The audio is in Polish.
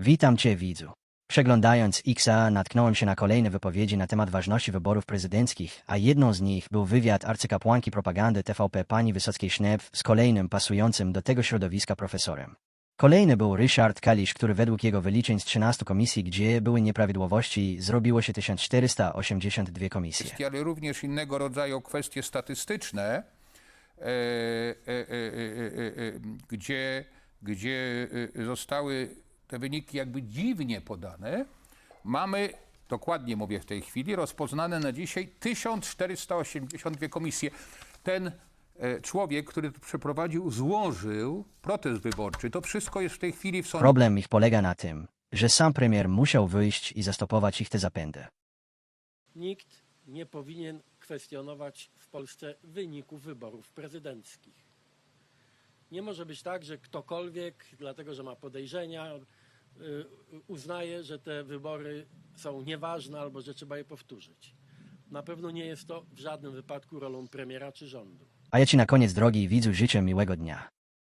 Witam Cię, widzu. Przeglądając XA natknąłem się na kolejne wypowiedzi na temat ważności wyborów prezydenckich, a jedną z nich był wywiad arcykapłanki propagandy TVP pani Wysockiej-Sznep z kolejnym pasującym do tego środowiska profesorem. Kolejny był Ryszard Kalisz, który według jego wyliczeń z 13 komisji, gdzie były nieprawidłowości, zrobiło się 1482 komisje. ale również innego rodzaju kwestie statystyczne, e, e, e, gdzie, gdzie zostały te wyniki jakby dziwnie podane, mamy, dokładnie mówię w tej chwili, rozpoznane na dzisiaj 1482 komisje. Ten e, człowiek, który to przeprowadził, złożył protest wyborczy. To wszystko jest w tej chwili w sądzie. Problem ich polega na tym, że sam premier musiał wyjść i zastopować ich tę zapędę. Nikt nie powinien kwestionować w Polsce wyników wyborów prezydenckich. Nie może być tak, że ktokolwiek, dlatego że ma podejrzenia, y, uznaje, że te wybory są nieważne albo że trzeba je powtórzyć. Na pewno nie jest to w żadnym wypadku rolą premiera czy rządu. A ja Ci na koniec, drogi widzu, życzę miłego dnia.